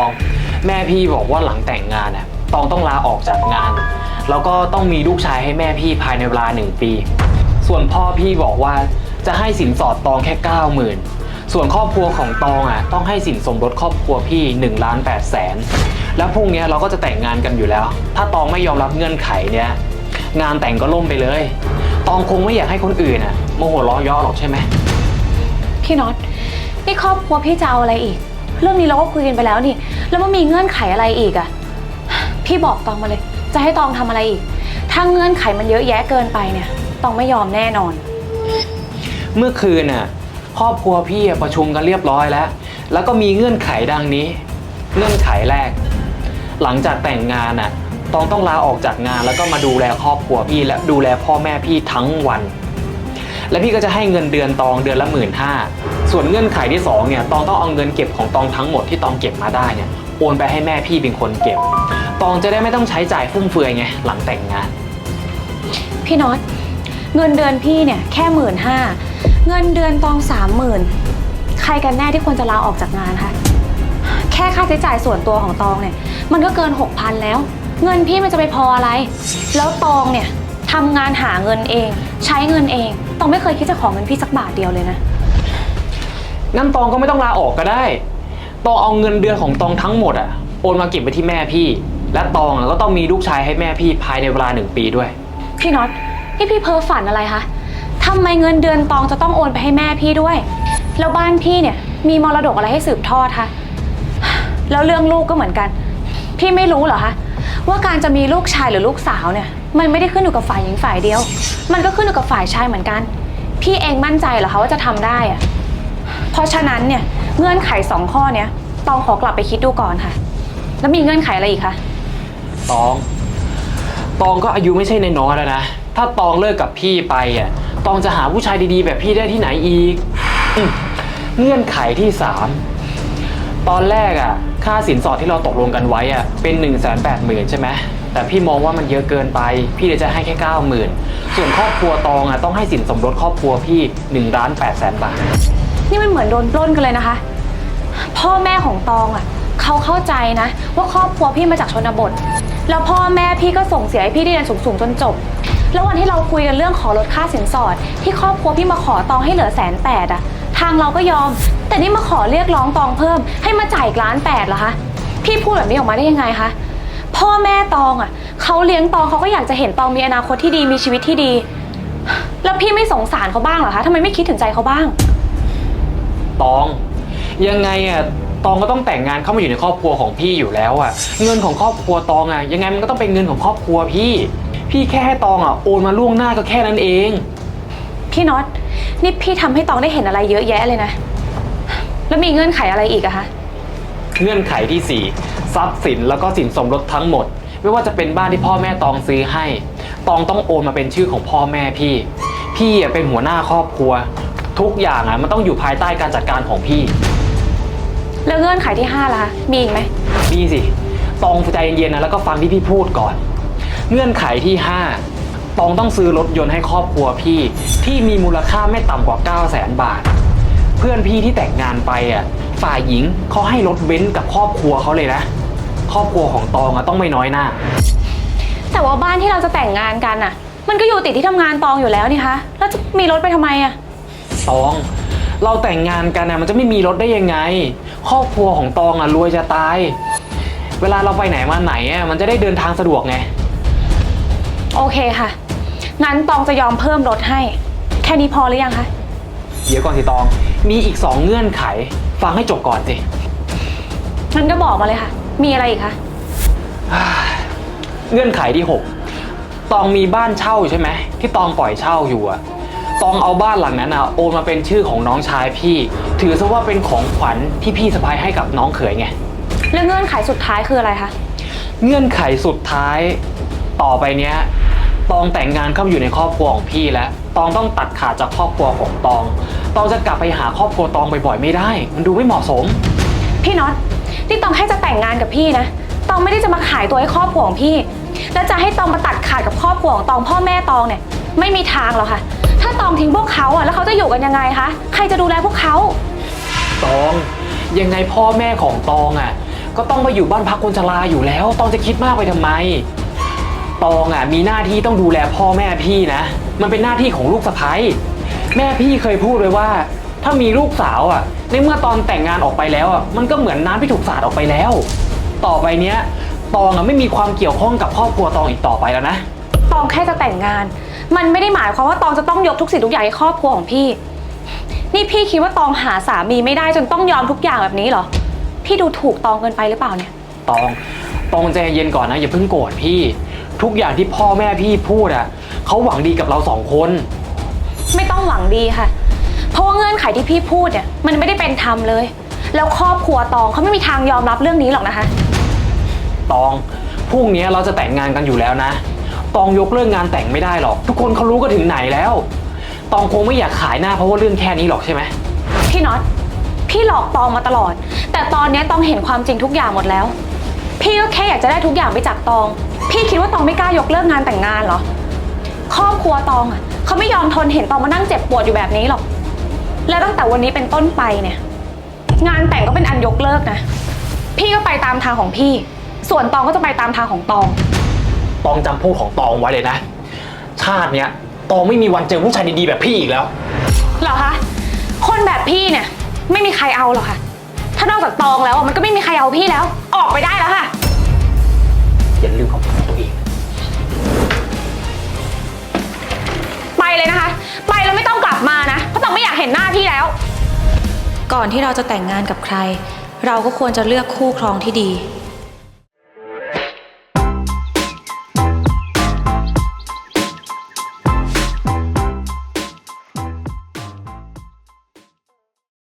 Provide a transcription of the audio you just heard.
อง แม่พี่บอกว่าหลังแต่งงานน่ะตองต้องลาออกจากงาน แล้วก็ต้องมีลูกชายให้แม่พี่ภายในเวลาหนึ่งปี ส่วนพ่อพี่บอกว่าจะให้สินสอดตองแค่เก้าหมื่นส่วนครอบครัวของตองอะต้องให้สินสมรสครอบครัวพี่1ล้าน8แสนแล้วพรุ่งเนี้ยเราก็จะแต่งงานกันอยู่แล้ว ถ้าตองไม่ยอมรับเงื่อนไขเนี้ยงานแต่งก็ล่มไปเลย ตองคงไม่อยากให้คนอื่นอะโมโหล้อเย่อหรอกใช่ไหมพี่น็อตนี่ครอบครัวพี่จะเอาอะไรอีก เรื่องนี้เราก็คุยกันไปแล้วนี่ แล้วมันมีเงื่อนไขอะไรอีกอะพี่บอกตองมาเลย จะให้ตองทำอะไรอีก ถ้าเงื่อนไขมันเยอะแยะเกินไปเนี่ย ตองไม่ยอมแน่นอน เมื่อคืนน่ะครอบครัวพี่อะประชุมกันเรียบร้อยแล้ว แล้วก็มีเงื่อนไขดังนี้ เงื่อนไขแรก หลังจากแต่งงานน่ะตองต้องลาออกจากงานแล้วก็มาดูแลครอบครัวพี่และดูแลพ่อแม่พี่ทั้งวัน และพี่ก็จะให้เงินเดือนตองเดือนละหมื่นห้าส่วนเงื่อนไขที่สองเนี่ยตองต้องเอาเงินเก็บของตองทั้งหมดที่ตองเก็บมาได้เนี่ยโอนไปให้แม่พี่เป็นคนเก็บ ตองจะได้ไม่ต้องใช้จ่ายฟุ่มเฟือยไงหลังแต่งงาน พี่น็อตเงินเดือนพี่เนี่ยแค่หมื่นห้าเงินเดือนตองสามหมื่นใครกันแน่ที่ควรจะลาออกจากงานคะแค่ค่าใช้จ่ายส่วนตัวของตองเนี่ยมันก็เกินหกพันแล้ว เงินพี่มันจะไปพออะไร แล้วตองเนี่ย ทำงานหาเงินเอง ใช้เงินเองตองไม่เคยคิดจะขอเงินพี่สักบาทเดียวเลยนะงั้นตองก็ไม่ต้องลาออกก็ได้ ตองเอาเงินเดือนของตองทั้งหมดอะโอนมาเก็บไว้ที่แม่พี่ และตองอะก็ต้องมีลูกชายให้แม่พี่ภายในเวลาหนึ่งปีด้วย พี่น็อตนี่พี่เพ้อฝันอะไรคะทำไมเงินเดือนตองจะต้องโอนไปให้แม่พี่ด้วย แล้วบ้านพี่เนี่ยมีมรดกอะไรให้สืบทอดคะ แล้วเรื่องลูกก็เหมือนกัน พี่ไม่รู้เหรอคะว่าการจะมีลูกชายหรือลูกสาวเนี่ย มันไม่ได้ขึ้นอยู่กับฝ่ายหญิงฝ่ายเดียว มันก็ขึ้นอยู่กับฝ่ายชายเหมือนกัน พี่เองมั่นใจเหรอคะว่าจะทำได้อะเพราะฉะนั้นเนี่ยเงื่อนไขสองข้อเนี้ยตองขอกลับไปคิดดูก่อนค่ะ แล้วมีเงื่อนไขอะไรอีกคะ ตอง ตองก็อายุไม่ใช่ใน้อยๆแล้วนะ ถ้าตองเลิกกับพี่ไปอะ ตองจะหาผู้ชายดีๆ แบบพี่ได้ที่ไหนอีกอืมเงื่อนไขที่สามตอนแรกอะ ค่าสินสอดที่เราตกลงกันไว้อะ เป็น1นึ่งแสนแปดหมื่นใช่ไหม แต่พี่มองว่ามันเยอะเกินไป พี่เลยจะให้แค่เก้าหมื่นส่วนครอบครัวตองอะต้องให้สินสมรสครอบครัวพี่1นึ่งล้านแปดแสนบาท นี่มันเหมือนโดนปล้นกันเลยนะคะ พ่อแม่ของตองอะเขาเข้าใจนะ ว่าครอบครัวพี่มาจากชนบท แล้วพ่อแม่พี่ก็ส่งเสียให้พี่ได้เรียนสูงๆจนจบ แล้ววันที่เราคุยกันเรื่องขอลดค่าสินสอด ที่ครอบครัวพี่มาขอตองให้เหลือแสนแปดอะ ทางเราก็ยอม แต่นี่มาขอเรียกร้องตองเพิ่ม ให้มาจ่ายอีกล้านแปดเหรอคะพี่พูดแบบนี้ออกมาได้ยังไงคะ พ่อแม่ตองอะเขาเลี้ยงตองเขาก็อยากจะเห็นตองมีอนาคตที่ดีมีชีวิตที่ดี แล้วพี่ไม่สงสารเขาบ้างเหรอคะทำไมไม่คิดถึงใจเขาบ้าง ตอง ยังไงอะตองก็ต้องแต่งงานเข้ามาอยู่ในครอบครัวของพี่อยู่แล้วอะ เงินของครอบครัวตองอะยังไงมันก็ต้องเป็นเงินของครอบครัวพี่ พี่แค่ให้ตองอะโอนมาล่วงหน้าก็แค่นั้นเอง พี่น็อตนี่พี่ทำให้ตองได้เห็นอะไรเยอะแยะเลยนะ แล้วมีเงื่อนไขอะไรอีกอะคะ เงื่อนไขที่สี่ทรัพย์สินแล้วก็สินสมรสทั้งหมด ไม่ว่าจะเป็นบ้านที่พ่อแม่ตองซื้อให้ ตองต้องโอนมาเป็นชื่อของพ่อแม่พี่ พี่อะเป็นหัวหน้าครอบครัว ทุกอย่างอะมันต้องอยู่ภายใต้การจัดการของพี่ แล้วเงื่อนไขที่5ล่ะคะมีอีกไหม นี่สิ ตองใจเย็นๆนะแล้วก็ฟังที่พี่พูดก่อน เงื่อนไขที่ 5 ตองต้องซื้อรถยนต์ให้ครอบครัวพี่ ที่มีมูลค่าไม่ต่ำกว่า 9 0 0 0 0 0 บาท เพื่อนพี่ที่แต่งงานไปอะ ฝ่ายหญิงเขาให้รถเบนซ์กับครอบครัวเขาเลยนะ ครอบครัวของตองอะต้องไม่น้อยหน้า แต่ว่าบ้านที่เราจะแต่งงานกันอะมันก็อยู่ติดที่ทำงานตองอยู่แล้วนี่คะแล้วจะมีรถไปทำไมอะตอง เราแต่งงานกันนะมันจะไม่มีรถได้ยังไง ครอบครัวของตองอะรวยจะตาย เวลาเราไปไหนมาไหนอะมันจะได้เดินทางสะดวกไง โอเคค่ะงั้นตองจะยอมเพิ่มรถให้ แค่นี้พอหรือยังคะ เดี๋ยวก่อนสิตอง มีอีกสองเงื่อนไข ฟังให้จบก่อนสิ งั้นก็บอกมาเลยค่ะ มีอะไรอีกคะ เงื่อนไขที่ 6 ตองมีบ้านเช่าใช่ไหมที่ตองปล่อยเช่าอยู่อะตองเอาบ้านหลังนั้นอะโอนมาเป็นชื่อของน้องชายพี่ ถือซะว่าเป็นของขวัญที่พี่สะพายให้กับน้องเขยไง แล้วเงื่อนไขสุดท้ายคืออะไรคะ เงื่อนไขสุดท้าย ต่อไปเนี้ย ตองแต่งงานเข้ามาอยู่ในครอบครัวของพี่แล้ว ตองต้องตัดขาดจากครอบครัวของตอง ตองจะกลับไปหาครอบครัวตองบ่อยๆไม่ได้ มันดูไม่เหมาะสม พี่น็อตนี่ตองให้จะแต่งงานกับพี่นะ ตองไม่ได้จะมาขายตัวให้ครอบครัวของพี่ แล้วจะให้ตองมาตัดขาดกับครอบครัวของตองพ่อแม่ตองเนี่ย ไม่มีทางหรอกค่ะ ถ้าตองทิ้งพวกเขาอะแล้วเขาจะอยู่กันยังไงคะ ใครจะดูแลพวกเขา ตองยังไงพ่อแม่ของตองอะ ก็ต้องไปอยู่บ้านพักคนชราอยู่แล้ว ตองจะคิดมากไปทำไม ตองอะมีหน้าที่ต้องดูแลพ่อแม่พี่นะ มันเป็นหน้าที่ของลูกสะใภ้แม่พี่เคยพูดเลยว่า ถ้ามีลูกสาวอะ ในเมื่อตอนแต่งงานออกไปแล้วอะมันก็เหมือนน้ำที่ถูกสาดออกไปแล้ว ต่อไปเนี้ยตองอะไม่มีความเกี่ยวข้องกับครอบครัวตองอีกต่อไปแล้วนะ ตองแค่จะแต่งงาน มันไม่ได้หมายความว่าตองจะต้องยกทุกสิ่งทุกอย่างให้ครอบครัวของพี่ นี่พี่คิดว่าตองหาสามีไม่ได้จนต้องยอมทุกอย่างแบบนี้เหรอ พี่ดูถูกตองเกินไปหรือเปล่าเนี่ย ตอง ตองใจเย็นก่อนนะอย่าเพิ่งโกรธพี่ ทุกอย่างที่พ่อแม่พี่พูดอะเขาหวังดีกับเราสองคน ไม่ต้องหวังดีค่ะ เพราะว่าเงื่อนไขที่พี่พูดเนี่ยมันไม่ได้เป็นธรรมเลย แล้วครอบครัวตองเขาไม่มีทางยอมรับเรื่องนี้หรอกนะคะ ตองพรุ่งนี้เราจะแต่งงานกันอยู่แล้วนะ ตองยกเลิกงานแต่งไม่ได้หรอก ทุกคนเขารู้กันถึงไหนแล้ว ตองคงไม่อยากขายหน้าเพราะว่าเรื่องแค่นี้หรอกใช่ไหมพี่น็อตพี่หลอกตองมาตลอด แต่ตอนเนี้ยตองเห็นความจริงทุกอย่างหมดแล้ว พี่ก็แค่อยากจะได้ทุกอย่างไปจากตอง พี่คิดว่าตองไม่กล้ายกเลิกงานแต่งงานเหรอ ครอบครัวตองอะเขาไม่ยอมทนเห็นตองมานั่งเจ็บปวดอยู่แบบนี้หรอก แล้วตั้งแต่วันนี้เป็นต้นไปเนี่ย งานแต่งก็เป็นอันยกเลิกนะ พี่ก็ไปตามทางของพี่ ส่วนตองก็จะไปตามทางของตอง ตองจำพูดของตองไว้เลยนะ ชาติเนี้ยตองไม่มีวันเจอผู้ชายดีๆแบบพี่อีกแล้ว เหรอคะ คนแบบพี่เนี่ย ไม่มีใครเอาหรอกค่ะ ถ้านอกจากตองแล้วอะมันก็ไม่มีใครเอาพี่แล้ว ออกไปได้าที่แล้ว ก่อนที่เราจะแต่งงานกับใคร เราก็ควรจะเลือกคู่ครองที่ดี